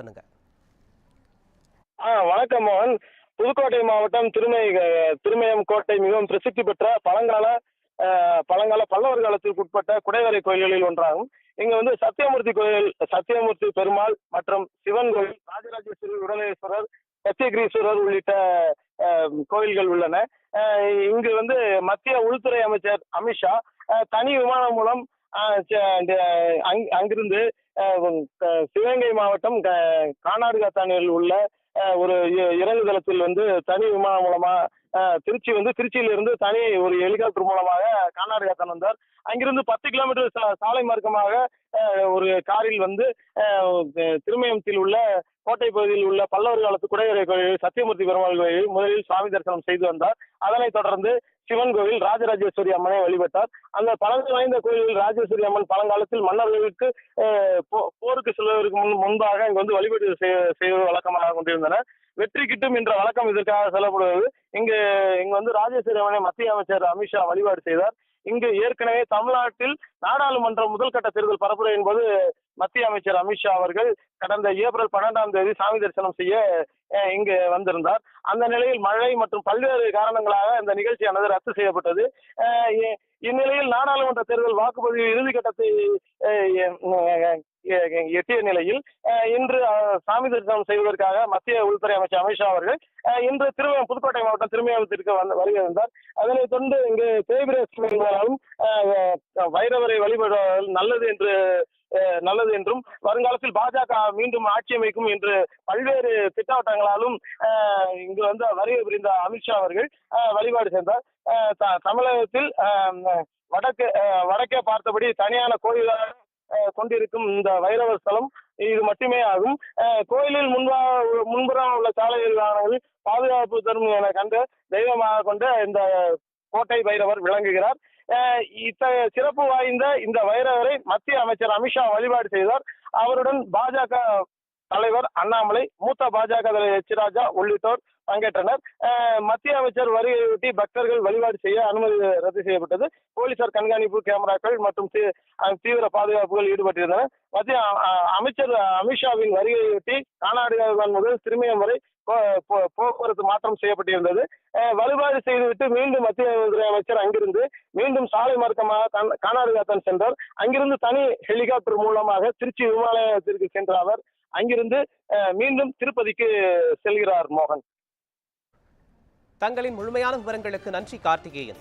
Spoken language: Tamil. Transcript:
பண்ணுங்க. ஆ வணக்கம் மோகன். புதுக்கோட்டை மாவட்டம் திருமய திருமயம் கோட்டை மிகவும் பிரசித்தி பெற்ற பழங்கால பழங்கால பல்லவர் காலத்திற்கு உட்பட்ட குடைவரை கோயில்களில் ஒன்றாகும். இங்க வந்து சத்தியமூர்த்தி கோயில் சத்தியமூர்த்தி பெருமாள் மற்றும் சிவன் கோயில் ராஜராஜேஸ்வரர் உடலேஸ்வரர் சத்தியகிரீஸ்வரர் உள்ளிட்ட கோயில்கள் உள்ளன. அஹ், இங்கு வந்து மத்திய உள்துறை அமைச்சர் அமித்ஷா அஹ், தனி விமானம் மூலம் அங்கிருந்து சிவகங்கை மாவட்டம் க- கானாடுகாத்தானில் உள்ள ஒரு இ- இறங்குதளத்தில் வந்து தனி விமானம் மூலமா திருச்சி வந்து திருச்சியில இருந்து தனி ஒரு ஹெலிகாப்டர் மூலமாக கானாடுகாத்தான் வந்தார். அங்கிருந்து பத்து கிலோமீட்டர் சாலை மார்க்கமாக ஒரு காரில் வந்து திருமயத்தில் உள்ள கோட்டை பகுதியில் உள்ள பல்லவர் காலத்து குடையரை கோயில் சத்தியமூர்த்தி பெருமாள் கோயில் முதலில் சுவாமி தரிசனம் செய்து வந்தார். அதனைத் தொடர்ந்து சிவன் கோவில் ராஜராஜேஸ்வரி அம்மனை வழிபட்டார். அந்த பழங்கு வாய்ந்த கோயிலில் ராஜேஸ்வரி அம்மன் பழங்காலத்தில் மன்னர்களுக்கு அஹ், போ- போருக்கு செல்வதற்கு முன் முன்பாக இங்கு வந்து வழிபாடு செய்ய- செய்வது வழக்கமாக கொண்டிருந்தனர் வெற்றி கிட்டும் என்ற வழக்கம் இதற்காக சொல்லப்படுவது இங்கு இங்கு வந்து ராஜேஸ்வரவனை மத்திய அமைச்சர் அமித்ஷா வழிபாடு செய்தார். இங்கு ஏற்கனவே தமிழ்நாட்டில் நாடாளுமன்ற முதல் கட்ட தேர்தல் பரப்புரையின் போது மத்திய அமைச்சர் அமித்ஷா அவர்கள் கடந்த ஏப்ரல் பன்னெண்டாம் தேதி சாமி தரிசனம் செய்ய அஹ், இங்கு வந்திருந்தார். அந்த நிலையில் மழை மற்றும் பல்வேறு காரணங்களாக இந்த நிகழ்ச்சியானது ரத்து செய்யப்பட்டது. அஹ், இந்நிலையில் நாடாளுமன்ற தேர்தல் வாக்குப்பதிவு இறுதி கட்டத்தை எட்டிய நிலையில் இன்று சாமி தரிசனம் செய்வதற்காக மத்திய உள்துறை அமைச்சர் அமித்ஷா அவர்கள் இன்று திருமயம் புதுக்கோட்டை மாவட்டம் திருமயத்திற்கு வந்து வருகை அதனைத் தொடர்ந்து இங்கு தேய்பிரேசம் என்பதாலும் வைரவரை வழிபடுவதால் நல்லது என்று நல்லது என்றும் வருங்காலத்தில் பாஜக மீண்டும் ஆட்சி அமைக்கும் என்று பல்வேறு திட்டவட்டங்களாலும் இங்கு வந்து வருகை புரிந்த அமித்ஷா அவர்கள் வழிபாடு செய்தார். த- தமிழகத்தில் வடக்கு வடக்கே பார்த்தபடி தனியான கோயிலாக கொண்டிருக்கும் இந்த வைரவர் ஸ்தலம். இது மட்டுமே ஆகும். அஹ், கோயிலில் முன்பா முன்புறம் உள்ள சாலைகள் பாதுகாப்பு தரும் என கண்டு தெய்வமாக கொண்ட இந்த கோட்டை பைரவர் விளங்குகிறார். அஹ், இத்தகைய சிறப்பு வாய்ந்த இந்த வைரவரை மத்திய அமைச்சர் அமித்ஷா வழிபாடு செய்தார். அவருடன் பாஜக தலைவர் அண்ணாமலை மூத்த பாஜக தலைவர் எச். ராஜா உள்ளிட்டோர் பங்கேற்றனர். மத்திய அமைச்சர் வருகையொட்டி பக்தர்கள் வழிபாடு செய்ய அனுமதி ரத்து செய்யப்பட்டது. போலீசார் கண்காணிப்பு கேமராக்கள் மற்றும் தீவிர பாதுகாப்புகள் ஈடுபட்டிருந்தன. மத்திய அமைச்சர் அமித்ஷாவின் வருகையொட்டி கானாடுகான் முதல் திருமயம் வரை போ- போக்குவரத்து மாற்றம் செய்யப்பட்டிருந்தது. அஹ், வழிபாடு செய்துவிட்டு மீண்டும் மத்திய உள்துறை அமைச்சர் அங்கிருந்து மீண்டும் சாலை மார்க்கமாக கண்- கானாடுகாத்தான் சென்றார். அங்கிருந்து தனி ஹெலிகாப்டர் மூலமாக திருச்சி விமான நிலையத்திற்கு சென்ற அவர் அங்கிருந்து அஹ், மீண்டும் திருப்பதிக்கு செல்கிறார் மோகன். தங்களின் முழுமையான விவரங்களுக்கு நன்றி கார்த்திகேயன்.